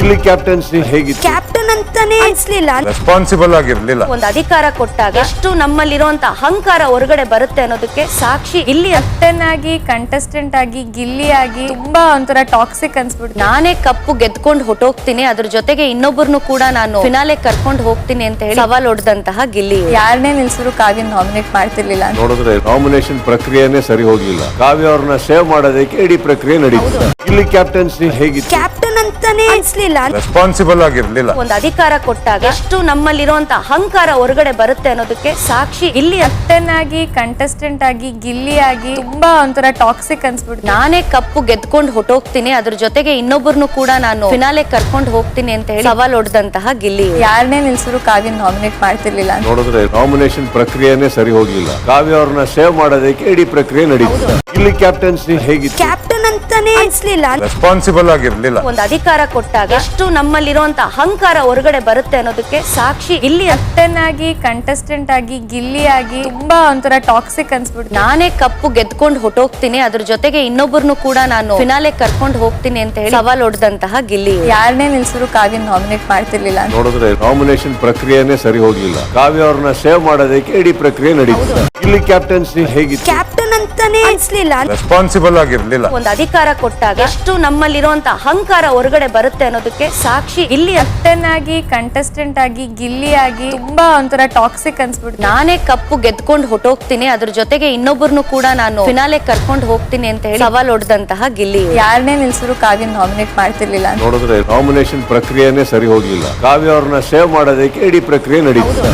ಇಲ್ಲಿ ಕ್ಯಾಪ್ಟನ್ಸಿ ಹೇಗಿತ್ತು? ಕ್ಯಾಪ್ಟನ್ ಅಂತಾನೆ ಅನ್ಸ್ಲಿಲ್ಲ. ರೆಸ್ಪಾನ್ಸಿಬಲ್ ಆಗಿರ್ಲಿಲ್ಲ. ಒಂದು ಅಧಿಕಾರ ಕೊಟ್ಟಾಗ ಎಷ್ಟು ನಮ್ಮಲ್ಲಿರುವಂತ ಅಹಂಕಾರ ಹೊರಗಡೆ ಬರುತ್ತೆ ಅನ್ನೋದಕ್ಕೆ ಸಾಕ್ಷಿ ಇಲ್ಲಿ ಕ್ಯಾಪ್ಟನ್ ಆಗಿ ಕಂಟೆಸ್ಟೆಂಟ್ ಆಗಿ ಗಿಲ್ಲಿ ಆಗಿ ತುಂಬಾ ಒಂಥರ ಟಾಕ್ಸಿಕ್ ಅನ್ಸ್ಬಿಡ್ತು. ನಾನೇ ಕಪ್ಪು ಗೆದ್ಕೊಂಡು ಹೊಟ್ಟೋಗ್ತೀನಿ ಅದ್ರ ಜೊತೆಗೆ ಇನ್ನೊಬ್ಬರನ್ನು ಕೂಡ ನಾನು ಫಿನಾಲೆ ಕರ್ಕೊಂಡು ಹೋಗ್ತೀನಿ ಅಂತ ಹೇಳಿ ಸವಾಲ್ ಹೊಡೆದಂತಹ ಗಿಲ್ಲಿ ಯಾರನ್ನೇ ನಿಲ್ಸಿದ್ರು ಕಾವ್ಯ ನಾಮಿನೇಟ್ ಮಾಡ್ತಿರ್ಲಿಲ್ಲ ನೋಡಿದ್ರೆ ನಾಮಿನೇಷನ್ ಪ್ರಕ್ರಿಯೆನೇ ಸರಿ ಹೋಗ್ಲಿಲ್ಲ. ಕಾವ್ಯ ಅವ್ರನ್ನ ಸೇವ್ ಮಾಡೋದಕ್ಕೆ ಇಡೀ ಪ್ರಕ್ರಿಯೆ ನಡೀತು ಇಲ್ಲಿ ಕ್ಯಾಪ್ಟನ್ಸಿ ಹೇಗಿತ್ತು? ಕ್ಯಾಪ್ಟನ್ ಅಂತಾನೆ ಅನ್ಸ್ಲಿಲ್ಲ. ರೆಸ್ಪಾನ್ಸಿಬಲ್ ಆಗಿರ್ಲಿಲ್ಲ. ಒಂದು ಅಧಿಕಾರ ಕೊಟ್ಟಾಗ ಎಷ್ಟು ನಮ್ಮಲ್ಲಿರುವಂತ ಅಹಂಕಾರ ಹೊರಗಡೆ ಬರುತ್ತೆ ಅನ್ನೋದಕ್ಕೆ ಸಾಕ್ಷಿ ಇಲ್ಲಿ ಅಟನ್ ಆಗಿ ಕಂಟೆಸ್ಟೆಂಟ್ ಆಗಿ ಗಿಲ್ಲಿ ಆಗಿ ತುಂಬಾ ಒಂಥರ ಟಾಕ್ಸಿಕ್ ಅನ್ಸ್ಬಿಡ್ತು. ನಾನೇ ಕಪ್ಪು ಗೆದ್ಕೊಂಡು ಹೊಟ್ಟೋಗ್ತೀನಿ ಅದ್ರ ಜೊತೆಗೆ ಇನ್ನೊಬ್ಬರನ್ನು ಕೂಡ ನಾನು ಫಿನಾಲೆ ಕರ್ಕೊಂಡು ಹೋಗ್ತೀನಿ ಅಂತ ಹೇಳಿ ಸವಾಲ್ ಹೊಡೆದಂತಹ ಗಿಲ್ಲಿ ಯಾರನ್ನೇ ನಿಲ್ಸಿದ್ರು ಕಾವ್ಯ ನಾಮಿನೇಟ್ ಮಾಡ್ತಿರ್ಲಿಲ್ಲ ನೋಡಿದ್ರೆ ನಾಮಿನೇಷನ್ ಪ್ರಕ್ರಿಯೆನೇ ಸರಿ ಹೋಗ್ಲಿಲ್ಲ. ಕಾವ್ಯ ಅವ್ರನ್ನ ಸೇವ್ ಮಾಡೋದಕ್ಕೆ ಇಡೀ ಪ್ರಕ್ರಿಯೆ ನಡೀತು ಇಲ್ಲಿ ಕ್ಯಾಪ್ಟನ್ಸಿ ಹೇಗಿತ್ತು? ಕ್ಯಾಪ್ಟನ್ ಅಂತಾನೆ ಅನ್ಸ್ಲಿಲ್ಲ. ರೆಸ್ಪಾನ್ಸಿಬಲ್ ಆಗಿರ್ಲಿಲ್ಲ. ಒಂದು ಅಧಿಕಾರ ಕೊಟ್ಟಾಗ ಎಷ್ಟು ನಮ್ಮಲ್ಲಿರುವಂತ ಅಹಂಕಾರ ಹೊರಗಡೆ ಬರುತ್ತೆ ಅನ್ನೋದಕ್ಕೆ ಸಾಕ್ಷಿ ಇಲ್ಲಿ ಅಟ್ಟನಾಗಿ ಆಗಿ ಕಂಟೆಸ್ಟೆಂಟ್ ಆಗಿ ಗಿಲ್ಲಿ ಆಗಿ ತುಂಬಾ ಒಂಥರ ಟಾಕ್ಸಿಕ್ ಅನ್ಸ್ಬಿಟ್ಟು ನಾನೇ ಕಪ್ಪು ಗೆದ್ಕೊಂಡು ಹೊಟ್ಟೋಗ್ತೀನಿ ಅದ್ರ ಜೊತೆಗೆ ಇನ್ನೊಬ್ಬರನ್ನು ಕೂಡ ನಾನು ಫಿನಾಲೆ ಕರ್ಕೊಂಡು ಹೋಗ್ತೀನಿ ಅಂತ ಹೇಳಿ ಸವಾಲ್ ಹೊಡೆದಂತಹ ಗಿಲ್ಲಿ ಯಾರನ್ನೇ ನಿಲ್ಸಿದ್ರು ಕಾವ್ಯ ನಾಮಿನೇಟ್ ಮಾಡ್ತಿರ್ಲಿಲ್ಲ ನೋಡಿದ್ರೆ ನಾಮಿನೇಷನ್ ಪ್ರಕ್ರಿಯೆನೇ ಸರಿ ಹೋಗ್ಲಿಲ್ಲ. ಕಾವ್ಯ ಅವ್ರನ್ನ ಸೇವ್ ಮಾಡೋದಕ್ಕೆ ಇಡೀ ಪ್ರಕ್ರಿಯೆ ನಡೀತು ಇಲ್ಲಿ ಕ್ಯಾಪ್ಟನ್ಸಿ ಹೇಗಿತ್ತು? ಕ್ಯಾಪ್ಟನ್ ಅಂತಾನೆ ಅನ್ಸ್ಲಿಲ್ಲ ರೆಸ್ಪಾನ್ಸಿಬಲ್ ಆಗಿರ್ಲಿಲ್ಲ. ಒಂದು ಅಧಿಕಾರ ಕೊಟ್ಟಾಗ ಎಷ್ಟು ನಮ್ಮಲ್ಲಿರುವಂತ ಅಹಂಕಾರ ಹೊರಗಡೆ ಬರುತ್ತೆ ಅನ್ನೋದಕ್ಕೆ ಸಾಕ್ಷಿ ಇಲ್ಲಿ ಆಗಿ ಕಂಟೆಸ್ಟೆಂಟ್ ಆಗಿ ಗಿಲ್ಲಿ ಆಗಿ ತುಂಬಾ ಒಂಥರ ಟಾಕ್ಸಿಕ್ ಅನ್ಸ್ಬಿಟ್ಟು ನಾನೇ ಕಪ್ಪು ಗೆದ್ಕೊಂಡು ಹೊಟ್ಟೋಗ್ತೀನಿ ಅದ್ರ ಜೊತೆಗೆ ಇನ್ನೊಬ್ಬರನ್ನು ಕೂಡ ನಾನು ಫಿನಾಲೆ ಕರ್ಕೊಂಡು ಹೋಗ್ತೀನಿ ಅಂತ ಹೇಳಿ ಸವಾಲ್ ಹೊಡೆದಂತಹ ಗಿಲ್ಲಿ ಯಾರನ್ನೇ ನಿಲ್ಸಿದ್ರು ಕಾವ್ಯ ನಾಮಿನೇಟ್ ಮಾಡ್ತಿರ್ಲಿಲ್ಲ ನೋಡಿದ್ರೆ ನಾಮಿನೇಷನ್ ಪ್ರಕ್ರಿಯೆನೇ ಸರಿ ಹೋಗ್ಲಿಲ್ಲ. ಕಾವ್ಯ ಅವ್ರನ್ನ ಸೇವ್ ಮಾಡೋದಕ್ಕೆ ಇಡೀ ಪ್ರಕ್ರಿಯೆ ನಡೀತು